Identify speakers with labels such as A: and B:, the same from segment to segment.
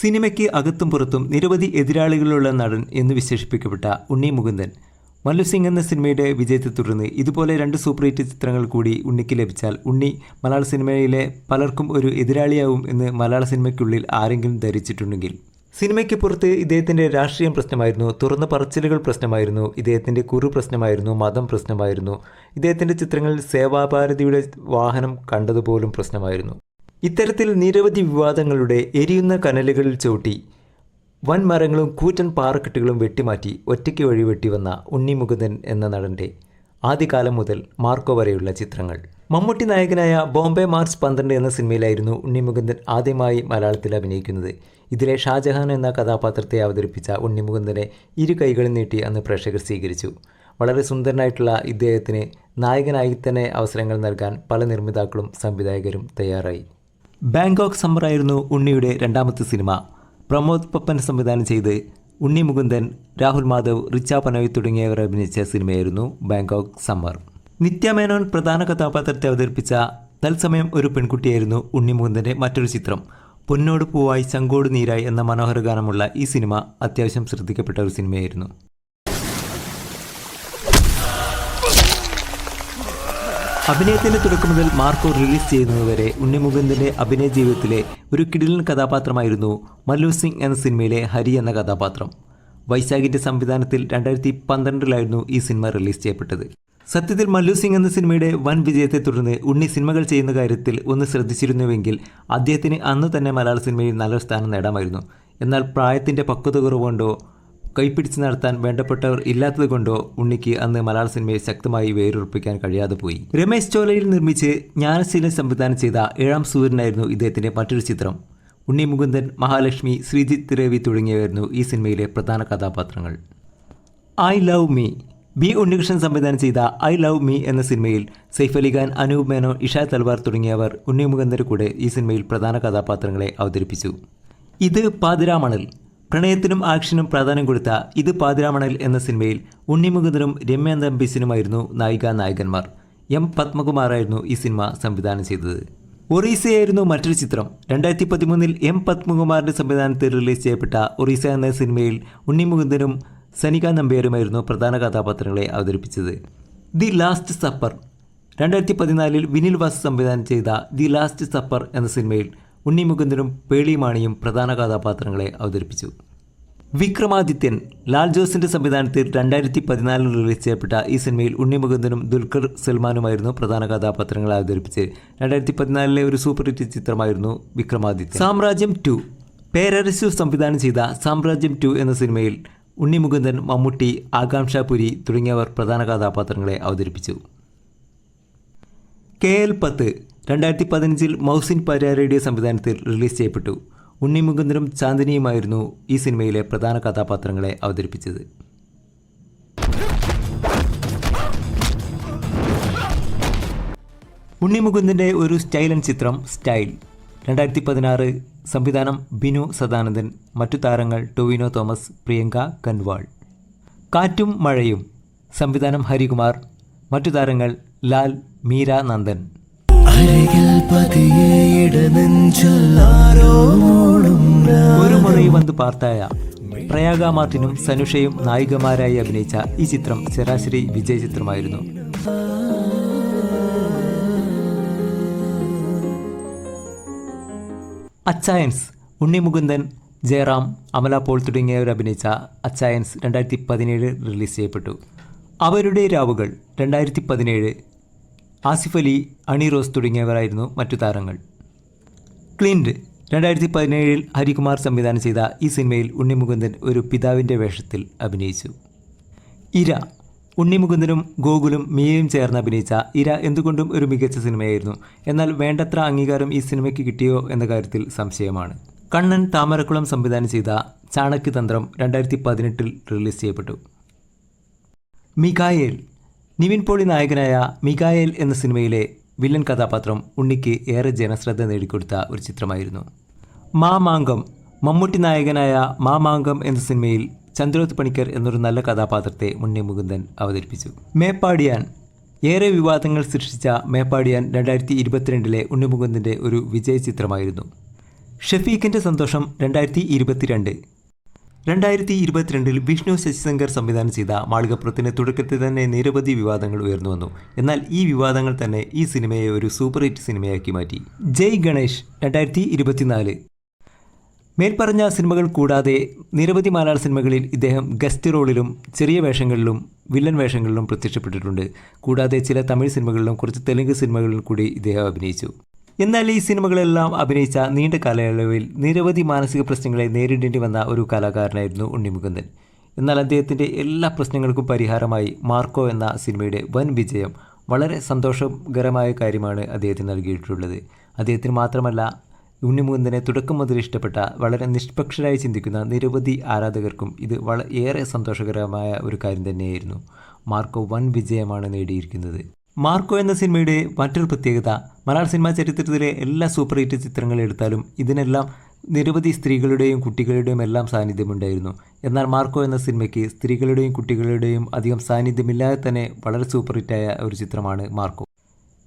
A: സിനിമയ്ക്ക് അകത്തും പുറത്തും നിരവധി എതിരാളികളുള്ള നടൻ എന്ന് വിശേഷിപ്പിക്കപ്പെട്ട ഉണ്ണി മുകുന്ദൻ. മല്ലുസിംഗ് എന്ന സിനിമയുടെ വിജയത്തെ തുടർന്ന് ഇതുപോലെ രണ്ട് സൂപ്പർ ഹിറ്റ് ചിത്രങ്ങൾ കൂടി ഉണ്ണിക്ക് ലഭിച്ചാൽ ഉണ്ണി മലയാള സിനിമയിലെ പലർക്കും ഒരു എതിരാളിയാവും എന്ന് മലയാള സിനിമയ്ക്കുള്ളിൽ ആരെങ്കിലും ധരിച്ചിട്ടുണ്ടെങ്കിൽ. സിനിമയ്ക്ക് പുറത്ത് ഇദ്ദേഹത്തിന്റെ രാഷ്ട്രീയം പ്രശ്നമായിരുന്നു തുറന്ന പറച്ചിലുകൾ പ്രശ്നമായിരുന്നു ഇദ്ദേഹത്തിന്റെ കുറു പ്രശ്നമായിരുന്നു മതം പ്രശ്നമായിരുന്നു ഇദ്ദേഹത്തിന്റെ ചിത്രങ്ങളിൽ സേവാഭാരതിയുടെ വാഹനം കണ്ടതുപോലും പ്രശ്നമായിരുന്നു. ഇത്തരത്തിൽ നിരവധി വിവാദങ്ങളുടെ എരിയുന്ന കനലുകളിൽ ചവിട്ടി വൻ മരങ്ങളും കൂറ്റൻ പാറക്കെട്ടുകളും വെട്ടിമാറ്റി ഒറ്റയ്ക്ക് വഴി വെട്ടിവന്ന ഉണ്ണിമുകുന്ദൻ എന്ന നടന്റെ ആദ്യകാലം മുതൽ മാർക്കോ വരെയുള്ള ചിത്രങ്ങൾ. മമ്മൂട്ടി നായകനായ ബോംബെ മാർച്ച് പന്ത്രണ്ട് എന്ന സിനിമയിലായിരുന്നു ഉണ്ണിമുകുന്ദൻ ആദ്യമായി മലയാളത്തിൽ അഭിനയിക്കുന്നത്. ഇതിലെ ഷാജഹാൻ എന്ന കഥാപാത്രത്തെ അവതരിപ്പിച്ച ഉണ്ണിമുകുന്ദനെ ഇരു കൈകളും നീട്ടി അന്ന് പ്രേക്ഷകർ സ്വീകരിച്ചു. വളരെ സുന്ദരനായിട്ടുള്ള ഇദ്ദേഹത്തിന് നായകനായി തന്നെ അവസരങ്ങൾ നൽകാൻ പല നിർമ്മിതാക്കളും സംവിധായകരും തയ്യാറായി. ബാങ്കോക്ക് സമ്മറായിരുന്നു ഉണ്ണിയുടെ രണ്ടാമത്തെ സിനിമ. പ്രമോദ് പപ്പൻ സംവിധാനം ചെയ്ത് ഉണ്ണി മുകുന്ദൻ രാഹുൽ മാധവ് റിച്ച പനോയ് തുടങ്ങിയവർ അഭിനയിച്ച സിനിമയായിരുന്നു ബാങ്കോക്ക് സമ്മർ. നിത്യമേനോൻ പ്രധാന കഥാപാത്രത്തെ അവതരിപ്പിച്ച തത്സമയം ഒരു പെൺകുട്ടിയായിരുന്നു ഉണ്ണി മുകുന്ദന്റെ മറ്റൊരു ചിത്രം. പൊന്നോട് പൂവായി ചങ്കോട് നീരായി എന്ന മനോഹര ഗാനമുള്ള ഈ സിനിമ അത്യാവശ്യം ശ്രദ്ധിക്കപ്പെട്ട ഒരു സിനിമയായിരുന്നു. അഭിനയത്തിന്റെ തുടക്കം മുതൽ മാർക്കോ റിലീസ് ചെയ്യുന്നതുവരെ ഉണ്ണിമുകുന്ദന്റെ അഭിനയ ജീവിതത്തിലെ ഒരു കിടിലൻ കഥാപാത്രമായിരുന്നു മല്ലു സിംഗ് എന്ന സിനിമയിലെ ഹരി എന്ന കഥാപാത്രം. വൈശാഖിന്റെ സംവിധാനത്തിൽ രണ്ടായിരത്തി പന്ത്രണ്ടിലായിരുന്നു ഈ സിനിമ റിലീസ് ചെയ്യപ്പെട്ടത്. സത്യത്തിൽ മല്ലു സിംഗ് എന്ന സിനിമയുടെ വൻ വിജയത്തെ തുടർന്ന് ഉണ്ണി സിനിമകൾ ചെയ്യുന്ന കാര്യത്തിൽ ഒന്ന് ശ്രദ്ധിച്ചിരുന്നുവെങ്കിൽ അദ്ദേഹത്തിന് അന്ന് തന്നെ മലയാള സിനിമയിൽ നല്ലൊരു സ്ഥാനം നേടാമായിരുന്നു. എന്നാൽ പ്രായത്തിന്റെ പക്വത കുറവുകൊണ്ടോ കൈപ്പിടിച്ച് നടത്താൻ വേണ്ടപ്പെട്ടവർ ഇല്ലാത്തത് കൊണ്ടോ ഉണ്ണിക്ക് അന്ന് മലയാള സിനിമയെ ശക്തമായി വേരുറപ്പിക്കാൻ കഴിയാതെ പോയി. രമേശ് ചോലയിൽ നിർമ്മിച്ച് ജ്ഞാനശീലൻ സംവിധാനം ചെയ്ത ഏഴാം സൂര്യനായിരുന്നു ഇദ്ദേഹത്തിന്റെ മറ്റൊരു ചിത്രം. ഉണ്ണി മുകുന്ദൻ മഹാലക്ഷ്മി ശ്രീജിത്ത് രവി തുടങ്ങിയവരായിരുന്നു ഈ സിനിമയിലെ പ്രധാന കഥാപാത്രങ്ങൾ. I love me. B Unnikrishnan സംവിധാനം ചെയ്ത ഐ ലവ് മീ എന്ന സിനിമയിൽ സൈഫ് അലി ഖാൻ അനൂപ് മേനോ ഇഷാ തൽവാർ തുടങ്ങിയവർ ഉണ്ണി മുകുന്ദന്റെ കൂടെ ഈ സിനിമയിൽ പ്രധാന കഥാപാത്രങ്ങളെ അവതരിപ്പിച്ചു. ഇത് പാതിരാമണൽ പ്രണയത്തിനും ആക്ഷനും പ്രാധാന്യം കൊടുത്ത ഇത് പാതിരാമണൽ എന്ന സിനിമയിൽ ഉണ്ണിമുകുന്ദനും രമ്യ നമ്പീസിനുമായിരുന്നു നായിക നായകന്മാർ. എം പത്മകുമാറായിരുന്നു ഈ സിനിമ സംവിധാനം ചെയ്തത്. ഒറീസയായിരുന്നു മറ്റൊരു ചിത്രം. രണ്ടായിരത്തി പതിമൂന്നിൽ എം പത്മകുമാറിന്റെ സംവിധാനത്തിൽ റിലീസ് ചെയ്യപ്പെട്ട ഒറീസ എന്ന സിനിമയിൽ ഉണ്ണിമുകുന്ദനും സനിക നമ്പ്യാരുമായിരുന്നു പ്രധാന കഥാപാത്രങ്ങളെ അവതരിപ്പിച്ചത്. The last supper. രണ്ടായിരത്തി പതിനാലിൽ വിനിൽ വാസ് സംവിധാനം ചെയ്ത ദി ലാസ്റ്റ് സപ്പർ എന്ന സിനിമയിൽ ഉണ്ണി മുകുന്ദനും പേളിമാണിയും പ്രധാന കഥാപാത്രങ്ങളെ അവതരിപ്പിച്ചു. വിക്രമാദിത്യൻ ലാൽ ജോസിന്റെ സംവിധാനത്തിൽ രണ്ടായിരത്തി പതിനാലിൽ റിലീസ് ചെയ്യപ്പെട്ട ഈ സിനിമയിൽ ഉണ്ണി മുകുന്ദനും ദുൽഖർ സൽമാനുമായിരുന്നു പ്രധാന കഥാപാത്രങ്ങളെ അവതരിപ്പിച്ച് രണ്ടായിരത്തി പതിനാലിലെ ഒരു സൂപ്പർ ഹിറ്റ് ചിത്രമായിരുന്നു വിക്രമാദിത്യൻ. സാമ്രാജ്യം ടു പേരരശു സംവിധാനം ചെയ്ത സാമ്രാജ്യം ടു എന്ന സിനിമയിൽ ഉണ്ണി മുകുന്ദൻ മമ്മൂട്ടി ആകാംക്ഷ പുരി തുടങ്ങിയവർ പ്രധാന കഥാപാത്രങ്ങളെ അവതരിപ്പിച്ചു. കെ എൽ പത്ത് രണ്ടായിരത്തി പതിനഞ്ചിൽ മൗസിൻ പരാരയുടെ സംവിധാനത്തിൽ റിലീസ് ചെയ്യപ്പെട്ടു. ഉണ്ണി മുകുന്ദനും ചാന്ദിനിയുമായിരുന്നു ഈ സിനിമയിലെ പ്രധാന കഥാപാത്രങ്ങളെ അവതരിപ്പിച്ചത്. ഉണ്ണി മുകുന്ദന്റെ ഒരു സ്റ്റൈലൻ ചിത്രം സ്റ്റൈൽ. രണ്ടായിരത്തി പതിനാറ് സംവിധാനം ബിനു സദാനന്ദൻ മറ്റു താരങ്ങൾ ടൊവിനോ തോമസ് പ്രിയങ്ക കൻവാൾ. കാറ്റും മഴയും. സംവിധാനം ഹരികുമാർ. മറ്റു താരങ്ങൾ ലാൽ മീര നന്ദൻ.
B: പതിയെ
A: ഒരു മുറി വന്ന് പാർത്തായ പ്രയാഗ മാർട്ടിനും സനുഷയും നായികമാരായി അഭിനയിച്ച ഈ ചിത്രം ശരാശരി വിജയ ചിത്രമായിരുന്നു. അച്ചായൻസ് ഉണ്ണിമുകുന്ദൻ ജയറാം അമല പോൾ തുടങ്ങിയവർ അഭിനയിച്ച അച്ചായൻസ് രണ്ടായിരത്തി പതിനേഴ് റിലീസ് ചെയ്യപ്പെട്ടു. അവരുടെ രാവുകൾ രണ്ടായിരത്തി പതിനേഴ് ആസിഫ് അലി അണി റോസ് തുടങ്ങിയവരായിരുന്നു മറ്റു താരങ്ങൾ. ക്ലിൻഡ് രണ്ടായിരത്തി പതിനേഴിൽ ഹരികുമാർ സംവിധാനം ചെയ്ത ഈ സിനിമയിൽ ഉണ്ണിമുകുന്ദൻ ഒരു പിതാവിന്റെ വേഷത്തിൽ അഭിനയിച്ചു. ഇര. ഉണ്ണിമുകുന്ദനും ഗോകുലും മിയയും ചേർന്ന് അഭിനയിച്ച ഇര എന്തുകൊണ്ടും ഒരു മികച്ച സിനിമയായിരുന്നു. എന്നാൽ വേണ്ടത്ര അംഗീകാരം ഈ സിനിമയ്ക്ക് കിട്ടിയോ എന്ന കാര്യത്തിൽ സംശയമാണ്. കണ്ണൻ താമരക്കുളം സംവിധാനം ചെയ്ത ചാണക്യതന്ത്രം രണ്ടായിരത്തി പതിനെട്ടിൽ റിലീസ് ചെയ്യപ്പെട്ടു. മികായേൽ നിവിൻ പോളി നായകനായ മികായേൽ എന്ന സിനിമയിലെ വില്ലൻ കഥാപാത്രം ഉണ്ണിക്ക് ഏറെ ജനശ്രദ്ധ നേടിക്കൊടുത്ത ഒരു ചിത്രമായിരുന്നു. മാമാങ്കം മമ്മൂട്ടി നായകനായ മാമാങ്കം എന്ന സിനിമയിൽ ചന്ദ്രോത് പണിക്കർ എന്നൊരു നല്ല കഥാപാത്രത്തെ ഉണ്ണി മുകുന്ദൻ അവതരിപ്പിച്ചു. മേപ്പാടിയാൻ ഏറെ വിവാദങ്ങൾ സൃഷ്ടിച്ച മേപ്പാടിയാൻ രണ്ടായിരത്തി ഇരുപത്തിരണ്ടിലെ ഉണ്ണിമുകുന്ദന്റെ ഒരു വിജയ ചിത്രമായിരുന്നു ഷഫീഖിന്റെ സന്തോഷം രണ്ടായിരത്തി ഇരുപത്തിരണ്ട് രണ്ടായിരത്തി ഇരുപത്തിരണ്ടിൽ വിഷ്ണു ശശിശങ്കർ സംവിധാനം ചെയ്ത മാളികപ്പുറത്തിന് തുടക്കത്തിൽ തന്നെ നിരവധി വിവാദങ്ങൾ ഉയർന്നു വന്നു. എന്നാൽ ഈ വിവാദങ്ങൾ തന്നെ ഈ സിനിമയെ ഒരു സൂപ്പർ ഹിറ്റ് സിനിമയാക്കി മാറ്റി. ജയ് ഗണേഷ് രണ്ടായിരത്തി ഇരുപത്തിനാല് മേൽപ്പറഞ്ഞ സിനിമകൾ കൂടാതെ നിരവധി മലയാള സിനിമകളിൽ ഇദ്ദേഹം ഗസ്റ്റ് റോളിലും ചെറിയ വേഷങ്ങളിലും വില്ലൻ വേഷങ്ങളിലും പ്രത്യക്ഷപ്പെട്ടിട്ടുണ്ട്. കൂടാതെ ചില തമിഴ് സിനിമകളിലും കുറച്ച് തെലുങ്ക് സിനിമകളിലും കൂടി ഇദ്ദേഹം അഭിനയിച്ചു. എന്നാൽ ഈ സിനിമകളെല്ലാം അഭിനയിച്ച നീണ്ട കാലയളവിൽ നിരവധി മാനസിക പ്രശ്നങ്ങളെ നേരിടേണ്ടി വന്ന ഒരു കലാകാരനായിരുന്നു ഉണ്ണിമുകുന്ദൻ. എന്നാൽ അദ്ദേഹത്തിന്റെ എല്ലാ പ്രശ്നങ്ങൾക്കും പരിഹാരമായി മാർക്കോ എന്ന സിനിമയുടെ വൻ വിജയം വളരെ സന്തോഷകരമായ കാര്യമാണ് അദ്ദേഹത്തിന് നൽകിയിട്ടുള്ളത്. അദ്ദേഹത്തിന് മാത്രമല്ല ഉണ്ണിമുകുന്ദനെ തുടക്കം മുതൽ ഇഷ്ടപ്പെട്ട വളരെ നിഷ്പക്ഷരായി ചിന്തിക്കുന്ന നിരവധി ആരാധകർക്കും ഇത് വള ഏറെ സന്തോഷകരമായ ഒരു കാര്യം തന്നെയായിരുന്നു. മാർക്കോ വൻ വിജയമാണ് നേടിയിരിക്കുന്നത്. മാർക്കോ എന്ന സിനിമയുടെ മറ്റൊരു പ്രത്യേകത മലയാള സിനിമാ ചരിത്രത്തിലെ എല്ലാ സൂപ്പർ ഹിറ്റ് ചിത്രങ്ങൾ എടുത്താലും ഇതിനെല്ലാം നിരവധി സ്ത്രീകളുടെയും കുട്ടികളുടെയും എല്ലാം സാന്നിധ്യമുണ്ടായിരുന്നു. എന്നാൽ മാർക്കോ എന്ന സിനിമയ്ക്ക് സ്ത്രീകളുടെയും കുട്ടികളുടെയും അധികം സാന്നിധ്യമില്ലാതെ തന്നെ വളരെ സൂപ്പർ ഹിറ്റായ ഒരു ചിത്രമാണ് മാർക്കോ.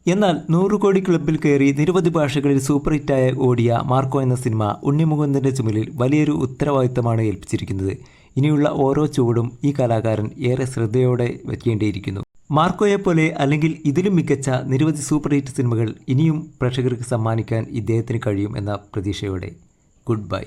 A: എന്നാൽ നൂറ് കോടി ക്ലബിൽ കയറി നിരവധി ഭാഷകളിൽ സൂപ്പർ ഹിറ്റായ ഓടിയ മാർക്കോ എന്ന സിനിമ ഉണ്ണിമുകുന്ദന്റെ ചുമലിൽ വലിയൊരു ഉത്തരവാദിത്തമാണ് ഏൽപ്പിച്ചിരിക്കുന്നത്. ഇനിയുള്ള ഓരോ ചുവടും ഈ കലാകാരൻ ഏറെ ശ്രദ്ധയോടെ വയ്ക്കേണ്ടിയിരിക്കുന്നു മാർക്കോയെപ്പോലെ അല്ലെങ്കിൽ ഇതിലും മികച്ച നിരവധി സൂപ്പർ ഹിറ്റ് സിനിമകൾ ഇനിയും പ്രേക്ഷകർക്ക് സമ്മാനിക്കാൻ ഇദ്ദേഹത്തിന് കഴിയും എന്ന പ്രതീക്ഷയോടെ. Good bye.